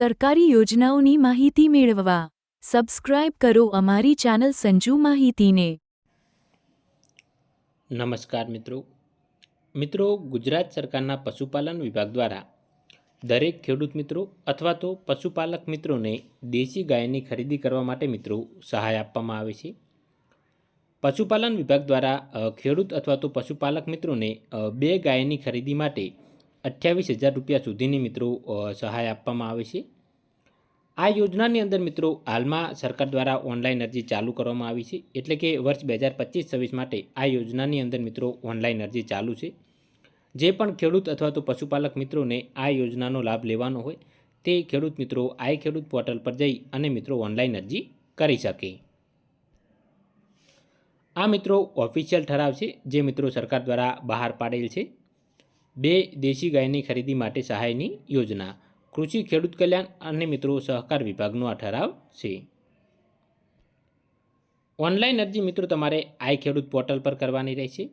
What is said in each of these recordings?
સરકારી યોજનાઓની માહિતી મેળવવા. સબસ્ક્રાઇબ કરો અમારી ચેનલ સંજુ માહિતીને. નમસ્કાર મિત્રો. મિત્રો, ગુજરાત સરકારના પશુપાલન વિભાગ દ્વારા દરેક ખેડૂત મિત્રો અથવા તો પશુપાલક મિત્રોને દેશી ગાયની ખરીદી કરવા માટે મિત્રો સહાય આપવામાં આવે છે. પશુપાલન વિભાગ દ્વારા ખેડૂત અથવા તો પશુપાલક મિત્રોને બે ગાયની ખરીદી માટે અઠ્યાવીસ હજાર રૂપિયા સુધીની મિત્રો સહાય આપવામાં આવે છે. આ યોજનાની અંદર મિત્રો, હાલમાં સરકાર દ્વારા ઓનલાઈન અરજી ચાલુ કરવામાં આવી છે. એટલે કે વર્ષ બે હજાર પચીસ છવ્વીસ માટે આ યોજનાની અંદર મિત્રો, ઓનલાઈન અરજી ચાલુ છે. જે પણ ખેડૂત અથવા તો પશુપાલક મિત્રોને આ યોજનાનો લાભ લેવાનો હોય, તે ખેડૂત મિત્રો, આઈ ખેડૂત પોર્ટલ પર જઈ અને મિત્રો ઓનલાઈન અરજી કરી શકે. આ મિત્રો, ઓફિશિયલ ઠરાવ છે, જે મિત્રો સરકાર દ્વારા બહાર પાડેલ છે. બે દેશી ગાયની ખરીદી માટે સહાયની યોજના. કૃષિ, ખેડૂત કલ્યાણ અને મિત્રો સહકાર વિભાગનો આ ઠરાવ છે. ઓનલાઈન અરજી મિત્રો તમારે આઈ ખેડૂત પોર્ટલ પર કરવાની રહેશે.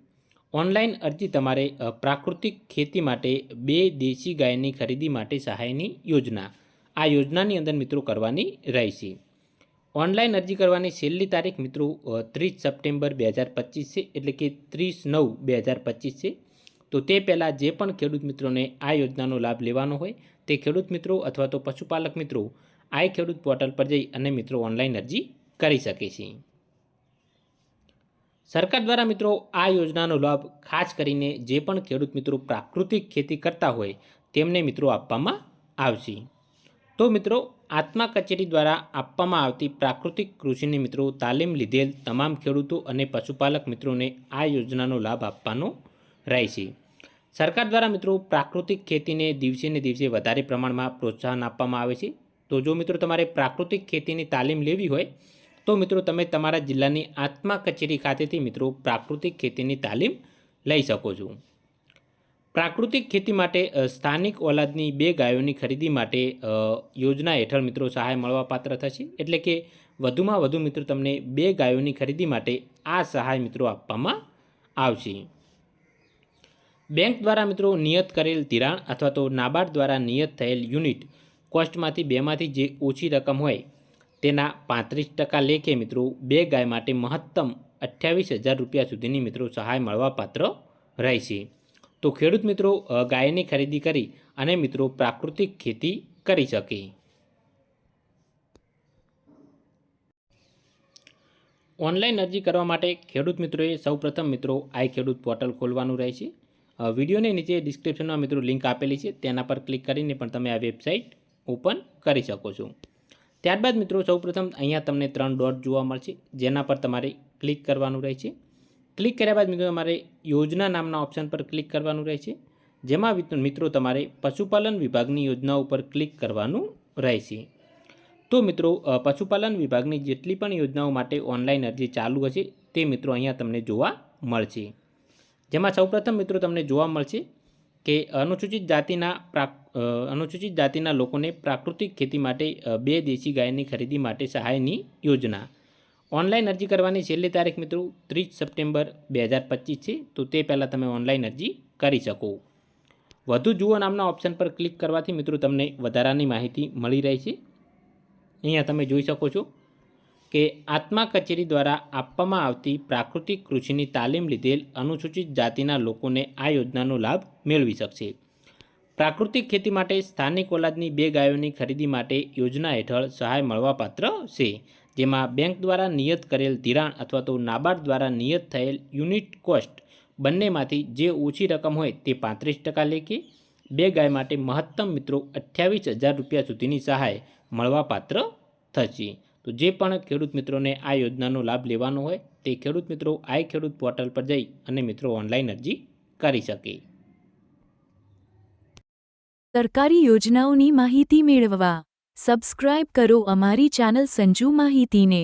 ઓનલાઈન અરજી તમારે પ્રાકૃતિક ખેતી માટે બે દેશી ગાયની ખરીદી માટે સહાયની યોજના. આ યોજનાની અંદર મિત્રો કરવાની રહેશે. ઓનલાઈન અરજી કરવાની છેલ્લી તારીખ મિત્રો ત્રીસ સપ્ટેમ્બર બે હજાર પચીસ છે, એટલે કે ત્રીસ નવ બે હજાર પચીસ છે. તો તે પહેલાં જે પણ ખેડૂત મિત્રોને આ યોજનાનો લાભ લેવાનો હોય તે ખેડૂત મિત્રો અથવા તો પશુપાલક મિત્રો આ ખેડૂત પોર્ટલ પર જઈ અને મિત્રો ઓનલાઈન અરજી કરી શકે છે. સરકાર દ્વારા મિત્રો આ યોજનાનો લાભ ખાસ કરીને જે પણ ખેડૂત મિત્રો પ્રાકૃતિક ખેતી કરતા હોય તેમને મિત્રો આપવામાં આવશે. તો મિત્રો આત્મા કચેરી દ્વારા આપવામાં આવતી પ્રાકૃતિક કૃષિની મિત્રો તાલીમ લીધેલ તમામ ખેડૂતો અને પશુપાલક મિત્રોને આ યોજનાનો લાભ આપવાનો રહેશે. સરકાર દ્વારા મિત્રો પ્રાકૃતિક ખેતીને દિવસે ને દિવસે વધારે પ્રમાણમાં પ્રોત્સાહન આપવામાં આવે છે. તો જો મિત્રો તમારે પ્રાકૃતિક ખેતીની તાલીમ લેવી હોય, તો મિત્રો તમે તમારા જિલ્લાની આત્મા કચેરી ખાતેથી મિત્રો પ્રાકૃતિક ખેતીની તાલીમ લઈ શકો છો. પ્રાકૃતિક ખેતી માટે સ્થાનિક ઓલાદની બે ગાયોની ખરીદી માટે યોજના હેઠળ મિત્રો સહાય મળવાપાત્ર થશે. એટલે કે વધુમાં વધુ મિત્રો તમને બે ગાયોની ખરીદી માટે આ સહાય મિત્રો આપવામાં આવશે. બેંક દ્વારા મિત્રો નિયત કરેલ ધિરાણ અથવા તો નાબાર્ડ દ્વારા નિયત થયેલ યુનિટ કોસ્ટમાંથી બેમાંથી જે ઓછી રકમ હોય તેના પાંત્રીસ ટકા લેખે મિત્રો બે ગાય માટે મહત્તમ અઠ્યાવીસ હજાર રૂપિયા સુધીની મિત્રો સહાય મળવાપાત્ર રહેશે. તો ખેડૂત મિત્રો ગાયની ખરીદી કરી અને મિત્રો પ્રાકૃતિક ખેતી કરી શકે. ઓનલાઈન અરજી કરવા માટે ખેડૂત મિત્રોએ સૌપ્રથમ મિત્રો આઈ ખેડૂત પોર્ટલ ખોલવાનું રહેશે. વિડીયોની નીચે ડિસ્ક્રિપ્શનમાં મિત્રો લિંક આપેલી છે, તેના પર ક્લિક કરીને પણ તમે આ વેબસાઇટ ઓપન કરી શકો છો. ત્યારબાદ મિત્રો સૌપ્રથમ અહીંયા તમને ત્રણ ડોટ જોવા મળશે, જેના પર તમારે ક્લિક કરવાનું રહેશે. ક્લિક કર્યા બાદ મિત્રો તમારે યોજના નામના ઓપ્શન પર ક્લિક કરવાનું રહેશે, જેમાં મિત્રો તમારે પશુપાલન વિભાગની યોજના ઉપર ક્લિક કરવાનું રહેશે. તો મિત્રો પશુપાલન વિભાગની જેટલી પણ યોજનાઓ માટે ઓનલાઈન અરજી ચાલુ હશે, તે મિત્રો અહીંયા તમને જોવા મળશે. જેમાં સૌપ્રથમ મિત્રો તમને જોવા મળશે કે અનુસૂચિત જાતિના અનુસૂચિત જાતિના લોકોને પ્રાકૃતિક ખેતી માટે બે દેશી ગાયની ખરીદી માટે સહાયની યોજના. ઓનલાઈન અરજી કરવાની છેલ્લી તારીખ મિત્રો ત્રીસ સપ્ટેમ્બર બે હજાર પચીસ છે, તો તે પહેલાં તમે ઓનલાઈન અરજી કરી શકો. વધુ જુઓ નામના ઓપ્શન પર ક્લિક કરવાથી મિત્રો તમને વધારાની માહિતી મળી રહી છે અહીંયા તમે જોઈ શકો છો કે આત્મા કચેરી દ્વારા આપવામાં આવતી પ્રાકૃતિક કૃષિની તાલીમ લીધેલ અનુસૂચિત જાતિના લોકોને આ યોજનાનો લાભ મેળવી શકશે. પ્રાકૃતિક ખેતી માટે સ્થાનિક ઓલાદની બે ગાયોની ખરીદી માટે યોજના હેઠળ સહાય મળવાપાત્ર છે, જેમાં બેંક દ્વારા નિયત કરેલ ધિરાણ અથવા તો નાબાર્ડ દ્વારા નિયત થયેલ યુનિટ કોસ્ટ બંનેમાંથી જે ઓછી રકમ હોય તે પાંત્રીસ ટકા લેખે, બે ગાય માટે મહત્તમ મિત્રો અઠ્યાવીસ હજાર રૂપિયા સુધીની સહાય મળવાપાત્ર થશે. તો જે પણ ખેડૂત મિત્રોને આ યોજનાનો લાભ લેવાનો હોય તે ખેડૂત મિત્રો આઈ ખેડૂત પોર્ટલ પર જઈ અને મિત્રો ઓનલાઈન અરજી કરી શકે. સરકારી યોજનાઓની માહિતી મેળવવા સબસ્ક્રાઇબ કરો અમારી ચેનલ સંજુ માહિતીને.